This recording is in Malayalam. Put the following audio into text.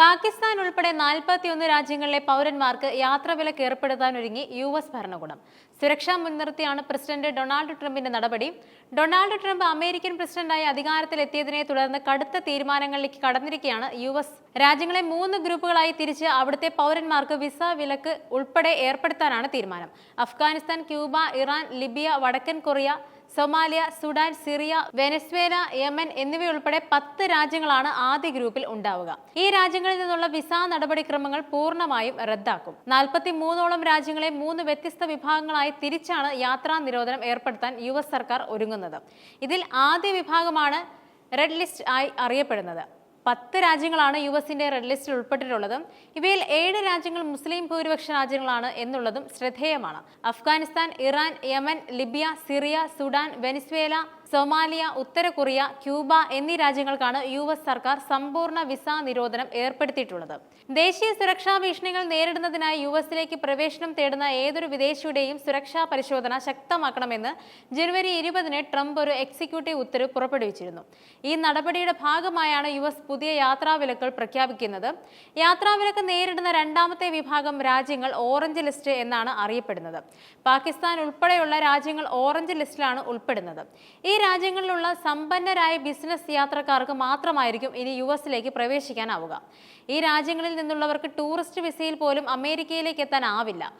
പാകിസ്ഥാൻ ഉൾപ്പെടെ നാൽപ്പത്തിയൊന്ന് രാജ്യങ്ങളിലെ പൗരന്മാർക്ക് യാത്രാവിലക്ക് ഏർപ്പെടുത്താൻ ഒരുങ്ങി യു എസ് ഭരണകൂടം. സുരക്ഷാ മുൻനിർത്തിയാണ് പ്രസിഡന്റ് ഡൊണാൾഡ് ട്രംപിന്റെ നടപടി. ഡൊണാൾഡ് ട്രംപ് അമേരിക്കൻ പ്രസിഡന്റായി അധികാരത്തിലെത്തിയതിനെ തുടർന്ന് കടുത്ത തീരുമാനങ്ങളിലേക്ക് കടന്നിരിക്കുകയാണ് യു എസ്. രാജ്യങ്ങളെ മൂന്ന് ഗ്രൂപ്പുകളായി തിരിച്ച് അവിടുത്തെ പൗരന്മാർക്ക് വിസ വിലക്ക് ഉൾപ്പെടെ ഏർപ്പെടുത്താനാണ് തീരുമാനം. അഫ്ഗാനിസ്ഥാൻ ക്യൂബ ഇറാൻ ലിബിയ വടക്കൻ Korea Somalia Sudan Syria Venezuela Yemen എന്നിവയുൾപ്പെടെ പത്ത് രാജ്യങ്ങളാണ് ആദ്യ ഗ്രൂപ്പിൽ ഉണ്ടാവുക. ഈ രാജ്യങ്ങളിൽ നിന്നുള്ള വിസ നടപടിക്രമങ്ങൾ പൂർണമായും റദ്ദാക്കും. നാൽപ്പത്തി മൂന്നോളം രാജ്യങ്ങളെ മൂന്ന് വ്യത്യസ്ത വിഭാഗങ്ങളായി തിരിച്ചാണ് യാത്രാ നിരോധനം ഏർപ്പെടുത്താൻ യു സർക്കാർ ഒരുങ്ങുന്നത്. ഇതിൽ ആദ്യ വിഭാഗമാണ് റെഡ് ലിസ്റ്റ് ആയി അറിയപ്പെടുന്നത്. പത്ത് രാജ്യങ്ങളാണ് യു എസിന്റെ റെഡ് ലിസ്റ്റിൽ ഉൾപ്പെട്ടിട്ടുള്ളത്. ഇവയിൽ ഏഴ് രാജ്യങ്ങൾ മുസ്ലിം ഭൂരിപക്ഷ രാജ്യങ്ങളാണ് എന്നുള്ളതും ശ്രദ്ധേയമാണ്. Afghanistan Iran Yemen Libya Syria Sudan Venezuela Somalia ഉത്തര കൊറിയ ക്യൂബ എന്നീ രാജ്യങ്ങൾക്കാണ് യു എസ് സർക്കാർ സമ്പൂർണ വിസ നിരോധനം ഏർപ്പെടുത്തിയിട്ടുള്ളത്. ദേശീയ സുരക്ഷാ ഭീഷണികൾ നേരിടുന്നതിനായി യു എസിലേക്ക് പ്രവേശനം തേടുന്ന ഏതൊരു വിദേശിയുടെയും സുരക്ഷാ പരിശോധന ശക്തമാക്കണമെന്ന് ജനുവരി ഇരുപതിന് ട്രംപ് ഒരു എക്സിക്യൂട്ടീവ് ഉത്തരവ് പുറപ്പെടുവിച്ചിരുന്നു. ഈ നടപടിയുടെ ഭാഗമായാണ് യു എസ് പുതിയ യാത്രാവിലക്കുകൾ പ്രഖ്യാപിക്കുന്നത്. യാത്രാവിലക്ക് നേരിടുന്ന രണ്ടാമത്തെ വിഭാഗം രാജ്യങ്ങൾ ഓറഞ്ച് ലിസ്റ്റ് എന്നാണ് അറിയപ്പെടുന്നത്. പാകിസ്ഥാൻ ഉൾപ്പെടെയുള്ള രാജ്യങ്ങൾ ഓറഞ്ച് ലിസ്റ്റിലാണ് ഉൾപ്പെടുന്നത്. ഈ രാജ്യങ്ങളിലുള്ള സമ്പന്നരായ ബിസിനസ് യാത്രക്കാർക്ക് മാത്രമായിരിക്കും ഇനി യു എസിലേക്ക് പ്രവേശിക്കാനാവുക. ഈ രാജ്യങ്ങളിൽ നിന്നുള്ളവർക്ക് ടൂറിസ്റ്റ് വിസയിൽ പോലും അമേരിക്കയിലേക്ക് എത്താനാവില്ല.